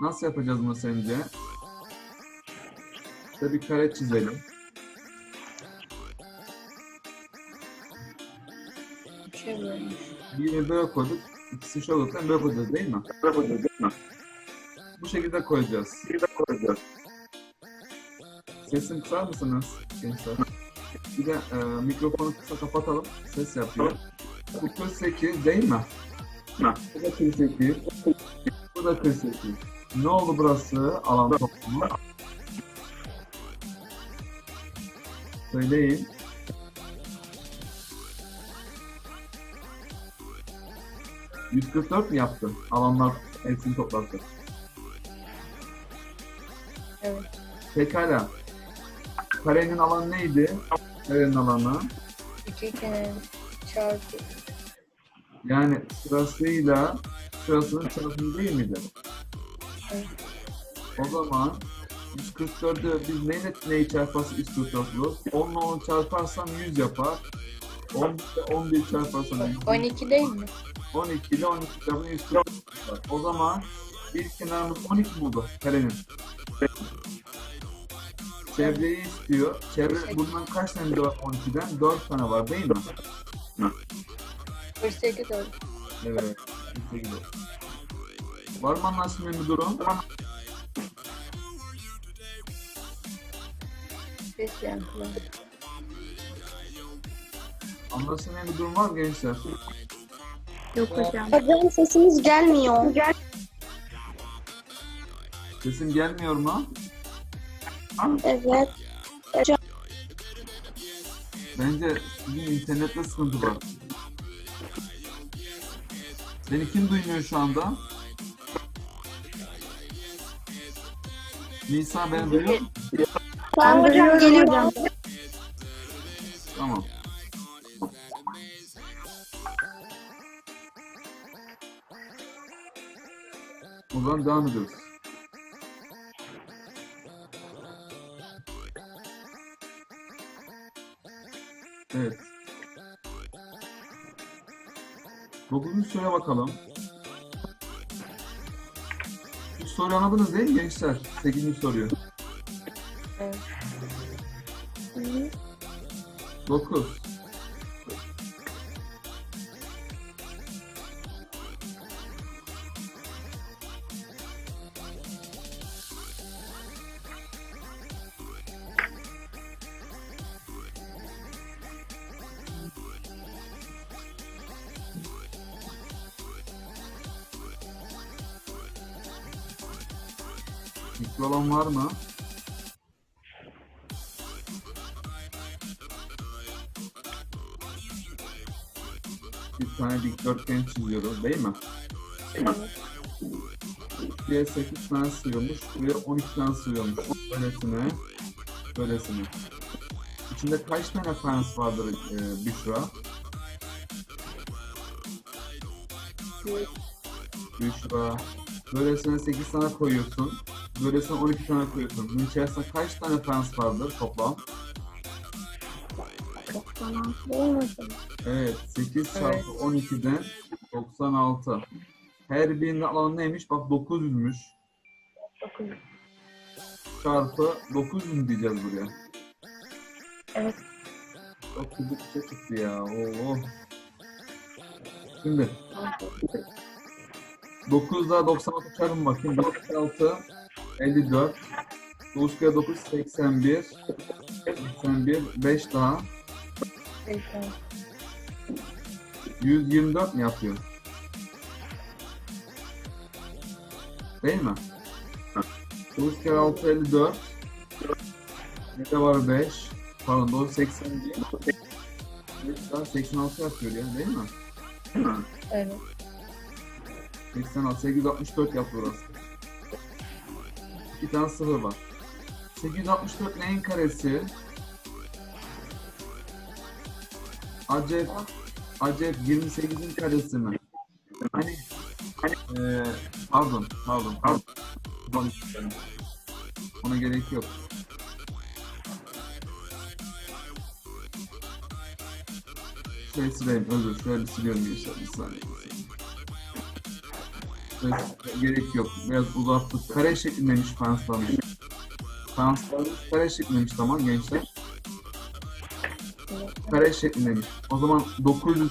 Nasıl yapacağız bunu sence? İşte bir kare çizelim. Birini böyle koyduk. İkisi şu olursa böyle koyacağız değil mi? Böyle koyacağız değil mi? Bu şekilde koyacağız. Bu şekilde koyacağız. Sesini kısar mısınız gençler? Bir de e, mikrofonu kısa kapatalım. Ses yapıyor. Bu 48 değil mi? Bu da 48. Bu da 48. Ne oldu burası alan toplumu? Söyleyin. ...144 mi yaptı? Alanlar hepsini toplarsak. Evet. Pekala. Karenin alanı neydi? Karenin alanı. İki kenar çarpı. Yani sırasıyla şurasının çarpımı değil miydi? O zaman 144'ü biz neyle neyi çarparsak 144 buluruz? 10 ile 10 çarparsam 100 yapar. 10 ile 11 çarparsam 100. 12 değil mi? 12 ile 12 çarpımı 144 yapar. O zaman bir kenarımız 12 buldu karenin. Çevreyi istiyor. Çevre bundan kaç tane var 12'den? 4 tane var değil mi? 48 oldu. Evet. işte gibi. Var mı anlaşılmayan bir durum? Anlaşılmayan bir durum var mı gençler? Yok hocam. Hocam sesiniz gelmiyor. Sesim gelmiyor mu? Evet. Bence sizin internette sıkıntı var. Beni kim duymuyor şu anda? Nisa beni duyuyor mu? Tamam hocam geliyor. Tamam. O zaman devam ediyoruz. Evet. Dokuzuncu soruya bakalım. Bu soruyu anladınız değil mi gençler? Sekizinci soruyu. Evet. 9. Mikro olan var mı? Bir tane dikdörtgen çiziyoruz değil mi? Buraya 8 tane sığıyormuş, buraya 12 tane sığıyormuş. Böylesine, böylesine. İçinde kaç tane fans vardır e, Büşra? Büşra. Böylesine 8 tane koyuyorsun. Böylesine 12 tane koyuyorsun. Bunun içerisinde kaç tane fans vardır toplam? Evet, 8 Evet. çarpı 12'den 96. Her birinin alanı neymiş? Bak 900'müş. 9. Çarpı 900 mü diyeceğiz buraya? Evet. Çok küçük bir şey çıktı ya. Oo. Şimdi 9 daha 96 çarpın bakayım. 96, 54. 9 kere 9, 81. 81, 5 daha. 80. 124 mi yapıyor? Değil mi? 9 kere 6 54. Ne de var 5. Pardon doğru 81. 5 daha 86 yapıyor ya değil mi? Evet. 86, 864 yaptı burası. Bir tane sıfır var. 864 neyin karesi? Acep, acep 28'in karesi mi? Hani, hani, eee, pardon, pardon, pardon. Pardon. Ona gerek yok. Şey sileyim, özür, şöyle siliyorum gençler, bir saniye. Evet, gerek yok. Biraz uzattık. Kare şeklindeymiş fayanslarımız. Fayanslarımız kare şeklindeymiş tamam gençler. Kare şeklindeymiş. O zaman 900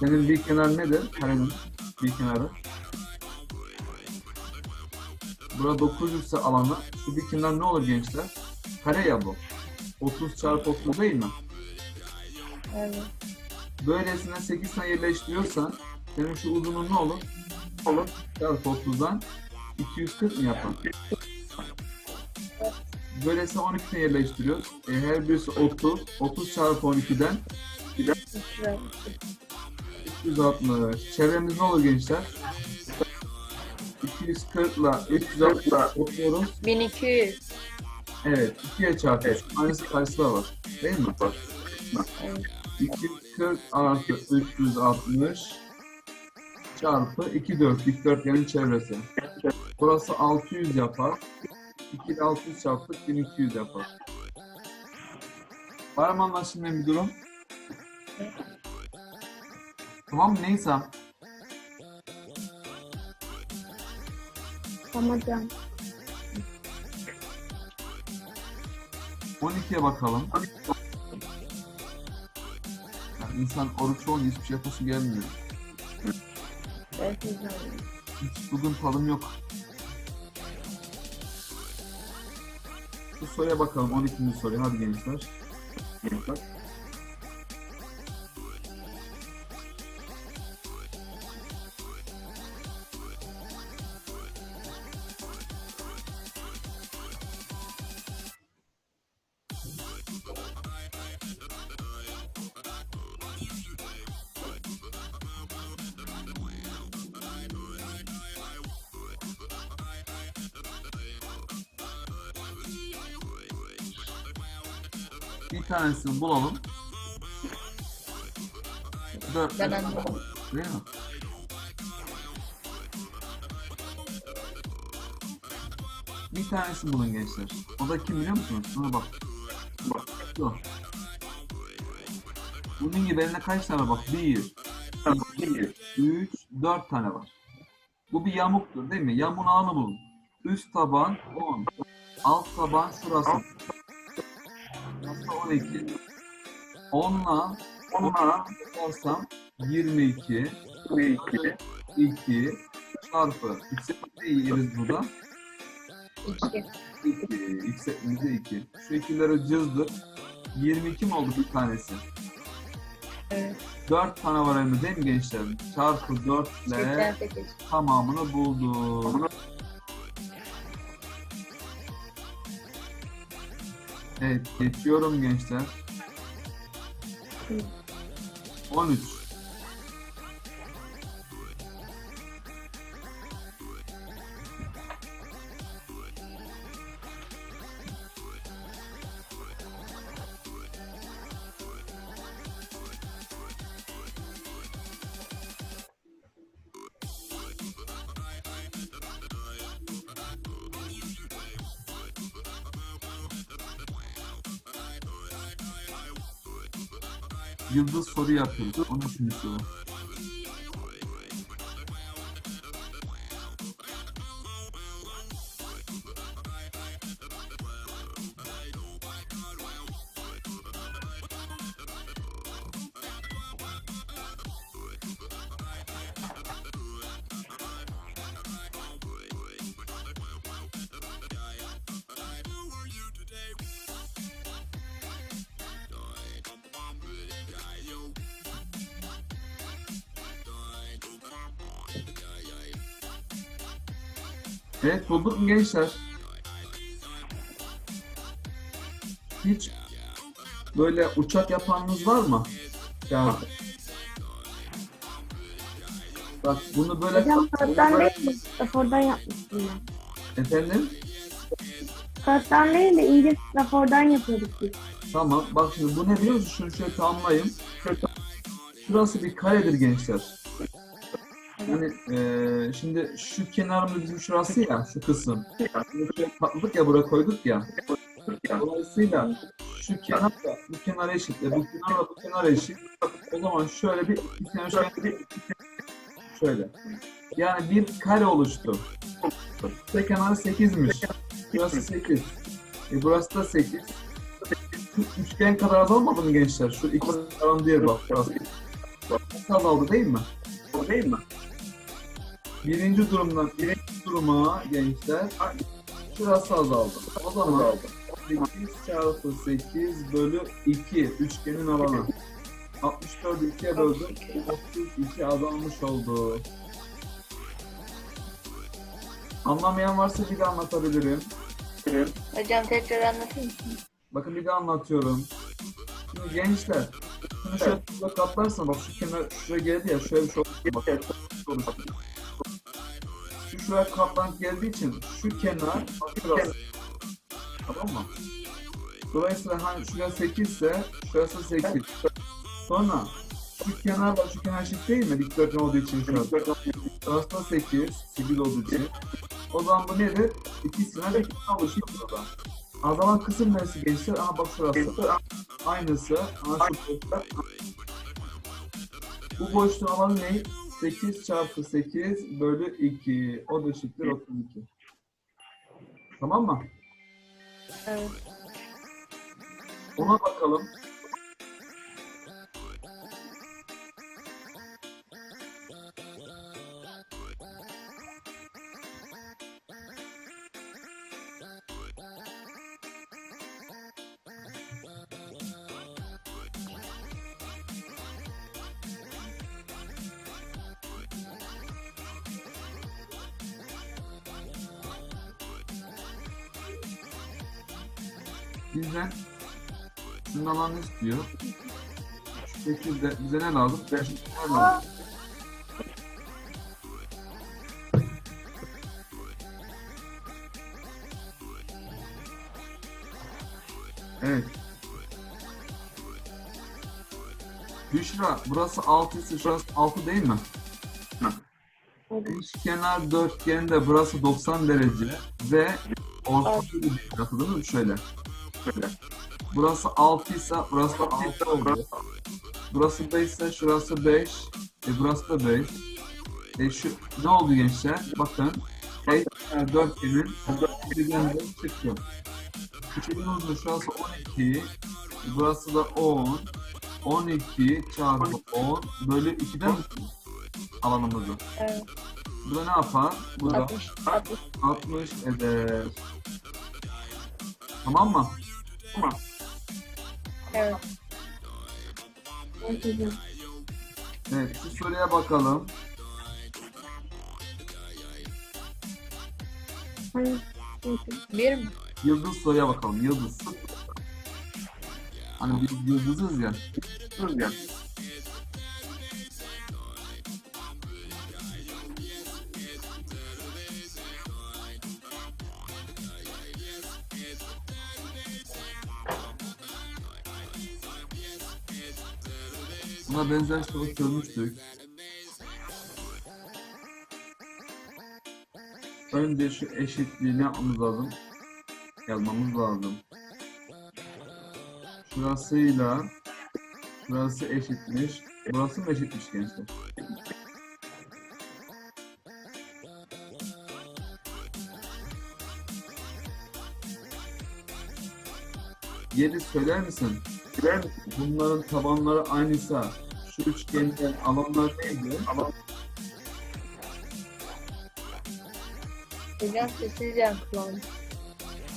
senin bir kenar nedir? Karenin bir kenarı. Burada 900 ise alanı. Şu bir kenar ne olur gençler? Kare ya bu. 30 çarpı 30 değil mi? Evet. Böylesine 8 tane yerleştiriyorsan senin şu uzunluğun ne olur? Olur. Çarpı 30'dan 240 mı yapar? Böylesine 12 tane yerleştiriyoruz. E, her birisi 30. 30 çarpı 12'den Şuraya. 360. Çevremiz ne olur gençler? 240 ile 360 topluyoruz. 1200. Evet, 2'ye çarpıyoruz. Aynısı karşısında var. Değil mi? Evet. 240 artı 360 çarpı 2 4 dikdörtgenin çevresi. Burası 600 yapar. 2 ile 600 çarptık 1200 yapar. Var mı anlaşılmayan bir durum? Tamam? Neyse. Tamam hocam. 12'ye bakalım. Yani insan oruç olunca hiçbir şey yapası gelmiyor. Hiç bugün tadım yok. Bu soruya bakalım 12. soruya hadi gençler. Gençler. Tanesini bulalım. Dört. Anladım. Değil mi? Bir tanesini bulun gençler. O da kim biliyor musunuz? Şuna bak. Bak. Şu. Bunun gibi elinde kaç tane bak? Bir, iki, üç, dört tane var. Bu bir yamuktur değil mi? Yamuğun ağını bulun. Üst taban 10. Alt taban şurası. Burası 12. 10'la 10'la yaparsam 22 22 2 çarpı x yeriz burada 2. 2 x elimizde 2 şu ikileri cızdır 22 mi oldu bir tanesi Evet. 4 tane var elimde değil mi gençler çarpı 4 ile 88. tamamını buldum Evet geçiyorum gençler. 13 Yıldız soru yapıyoruz. 13. soru. Evet bulduk mu gençler? Hiç böyle uçak yapanınız var mı? Ya. Bak bunu böyle Hocam kağıttan değil de rapordan yapmıştım ben. efendim Kağıttan değil de ince rapordan yapıyorduk biz. tamam bak şimdi bu ne biliyor musun? Şunu şöyle tamamlayayım. Şurası bir karedir gençler. Hani eee, şimdi şu kenarımız bizim şurası ya şu kısım. Şöyle katladık ya buraya koyduk ya. Dolayısıyla şu kenar da bu kenara eşit. ve Bu kenar da bu kenara eşit. O zaman şöyle bir kenar şöyle, şöyle. Yani bir kare oluştu. Tek kenar 8'miş. Burası 8. E burası da 8. Şu üçgen kadar azalmadı mı gençler? Şu iki karan diye bak. Burası. Azaldı değil mi? Değil mi? Birinci durumdan ikinci duruma gençler şurası azaldı. O zaman 8 çarpı 8 bölü 2 üçgenin alanı. 64'ü 2'ye böldüm. 32 azalmış oldu. Anlamayan varsa bir daha anlatabilirim. Hocam tekrar anlatır mısın? Bakın bir daha anlatıyorum. Şimdi gençler, şunu şöyle katlarsan bak şu kenar şuraya geldi ya şöyle bir şey oldu. Bak. Şu şuraya katlanıp geldiği için şu kenar şurası. Tamam mı? Dolayısıyla hani şurası 8 ise şurası 8. Sonra şu kenarla şu kenar eşit değil mi? Dikdörtgen olduğu için şurası. Şurası da 8. 8 olduğu için. O zaman bu nedir? İkisine bir kenar oluşuyor burada. Azalan kısım neresi gençler? Aha bak şurası. Aynısı. Aha şu boşluk. Bu boşluğun alanı ne? 8 çarpı 8 bölü 2. O da eşittir 32. Tamam mı? Evet. Ona bakalım. Alanı istiyor. Şekilde bize ne lazım? Beş ne lazım? Evet. Büşra, burası 6 ise şurası 6 değil mi? Eşkenar dörtgende burası 90 derece ve ortada bir değil mi? Şöyle. Şöyle. Burası 6 ise burası da 6 oldu. Burası 5 ise şurası 5. E burası da 5. E şu ne oldu gençler? Bakın. Eşkenar dörtgenin üçgeninden çıktı. Üçgenin uzunluğu şurası 12. E burası da 10. 12 çarpı 10 bölü 2'den mi? Alanımızı. Evet. Bu da ne yapar? Bu da 60. 60. 60 eder. Tamam mı? Evet. Evet. Evet, şu soruya bakalım. Bir mi? Yıldız soruya bakalım. Yıldız. Hani biz yıldızız ya. ya. Buna benzer soru çözmüştük. Önce şu eşitliği ne yapmamız lazım? Yazmamız lazım. Şurasıyla şurası eşitmiş. Burası mı eşitmiş gençler? Yeri söyler misin? Bunların tabanları aynıysa şu üçgenin alanları neydi? Hocam sessiz yankılandı.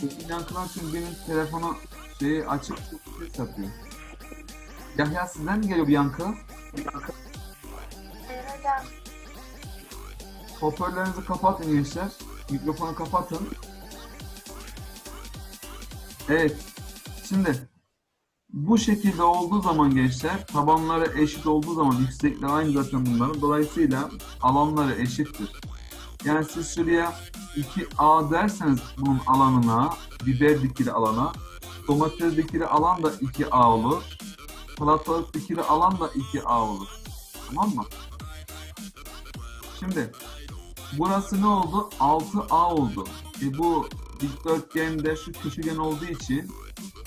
Sesin yankılan çünkü benim telefonu şeyi açık ses yapıyor. Yahya sizden mi geliyor bu yankı? Hayır hocam. Hoparlörlerinizi kapatın gençler. Mikrofonu kapatın. Evet. Şimdi bu şekilde olduğu zaman gençler tabanları eşit olduğu zaman yüksekliği aynı zaten bunların. Dolayısıyla alanları eşittir. Yani siz şuraya 2A derseniz bunun alanına, biber dikili alana, domates dikili alan da 2A olur. Salatalık dikili alan da 2A olur. Tamam mı? Şimdi burası ne oldu? 6A oldu. E bu dikdörtgende şu köşegen olduğu için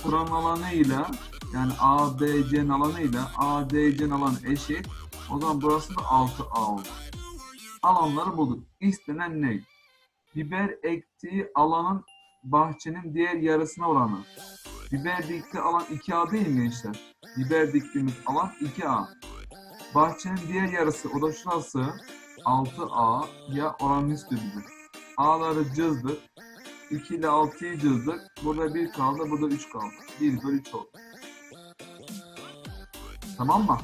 buranın alanıyla yani ADC'nin alanıyla ADC'nin alanı eşit. O zaman burası da 6A oldu. alanları bulduk. İstenen ne? Biber ektiği alanın bahçenin diğer yarısına oranı. Biber diktiği alan 2A değil mi gençler? Biber diktiğimiz alan 2A. Bahçenin diğer yarısı o da şurası 6A ya oranını istiyor bize. A'ları cızdık. 2 ile 6'yı cızdık. Burada 1 kaldı, burada 3 kaldı. 1 bölü 3 oldu. Tamam mı?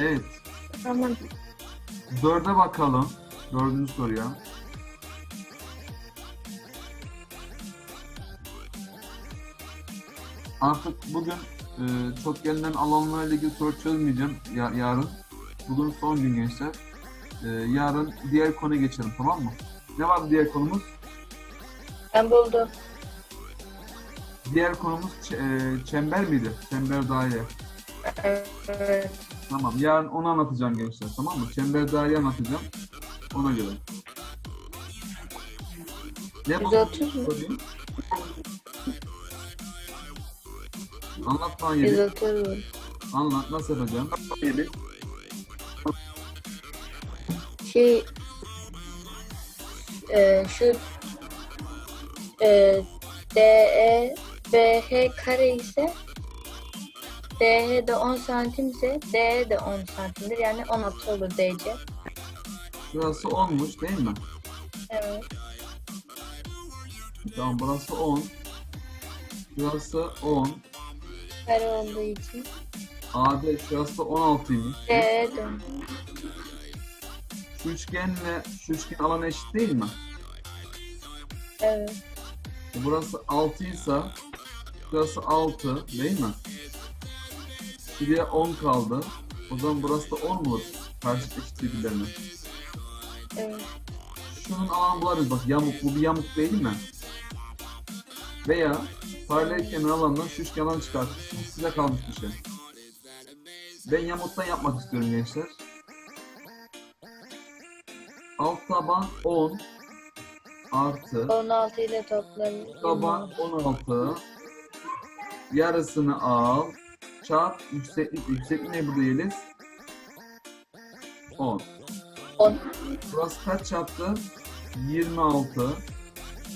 Evet. Tamam. Dörde bakalım. Dördüncü soruya. Artık bugün e, çok gelinen alanlarla ilgili soru çözmeyeceğim ya- yarın. Bugün son gün gençler. E, yarın diğer konuya geçelim tamam mı? Ne var diğer konumuz? Ben buldum. Diğer konumuz ç- e, çember miydi? Çember daire. Evet. Tamam yarın onu anlatacağım gençler tamam mı? Çember daire anlatacağım. Ona göre. Ne bu? 130 mu? Sorayım. Anlat bana yedi. 130 mu? Anlat nasıl yapacağım? Şey e, şu e, DE BH kare ise DH de 10 santim ise DE de 10 santimdir. Yani 16 olur DC. Şurası 10'muş değil mi? Evet. Tamam burası 10. Şurası 10. Kare olduğu için AD şurası 16'ymış. DE de Şu üçgenle şu üçgen alanı eşit değil mi? Evet. Burası 6 ise şurası 6 değil mi? Şuraya 10 kaldı. O zaman burası da 10 mu? Karşı eşit birbirlerine. Evet. Şunun alanı bularız bak yamuk bu bir yamuk değil mi? Veya paralel kenar alanından şu üçgen alanı çıkartırsınız. Size kalmış bir şey. Ben yamuktan yapmak istiyorum gençler. Alt taban 10 artı 16 ile toplarız. taban 16 yarısını al çarp yükseklik yükseklik ne burada Yeliz? 10 10. Burası kaç yaptı? 26.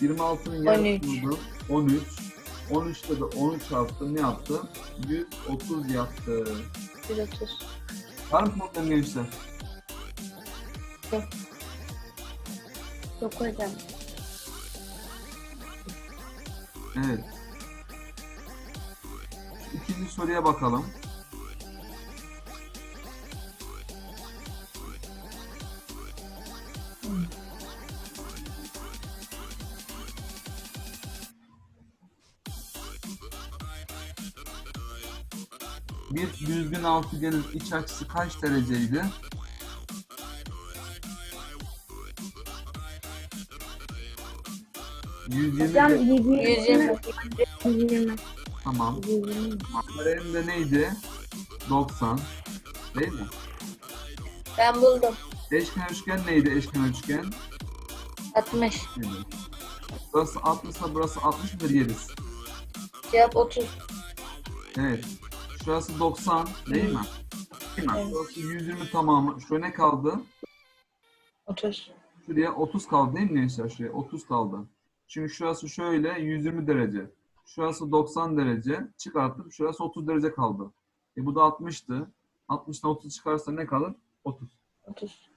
26'nın 13. yarısı buldum. 13. 13'te de 13 çarptı. Ne yaptı? 130 yaptı. 130. Var mı problem gençler? Yok hocam. Evet. İkinci soruya bakalım. Bir düzgün altıgenin iç açısı kaç dereceydi? Yüz Hocam yirmi. 120. 120. 120. Tamam. 120. Karenin de neydi? 90. Değil mi? Ben buldum. Eşkenar üçgen neydi eşkenar üçgen? 60. Neydi? Burası 60 ise burası 60 mıdır yeriz? Cevap 30. Evet. Şurası 90 değil mi? Değil mi? Evet. Şurası 120 tamamı. Şuraya ne kaldı? 30. Şuraya 30 kaldı değil mi gençler? Şuraya 30 kaldı. Çünkü şurası şöyle 120 derece. Şurası 90 derece. Çıkartıp şurası 30 derece kaldı. E bu da 60'tı. 60'dan 30 çıkarsa ne kalır? 30. 30.